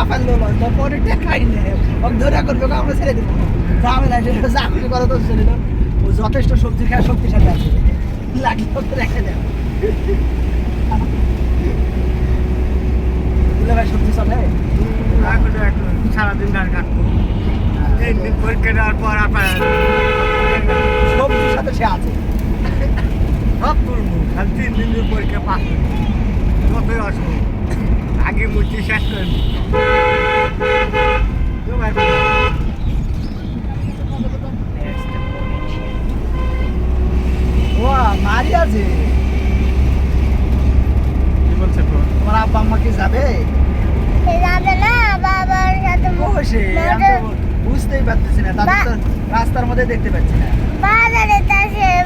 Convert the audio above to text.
চাপান দেবো পরে টেকাই নেই ধরা করবে আমরা ছেড়ে দেবো। দামে না চাকরি করা তো ছেড়ে দেবো ও যথেষ্ট সবজি খায় শক্তিশালী আছে। লাগি ওকে রেখে দেবো ভাই সবজি চলে? সারাদিন গান কাটবো তিন দিন পরীক্ষা দেওয়ার পর আপনার সবজির সাথে সে আছে। সব করব। তিন দিন পরীক্ষা পাস কতই অসুবিধা। আগে মুচি শেষ করে নি ও মারি আছে। কি বলছে তোমার আব্বা আম্মা কি যাবে যাবে না বাবার সাথে ও সে আমি তো বুঝতেই পারতেছি না তাদের তো রাস্তার মধ্যে দেখতে পাচ্ছি না। বাজারে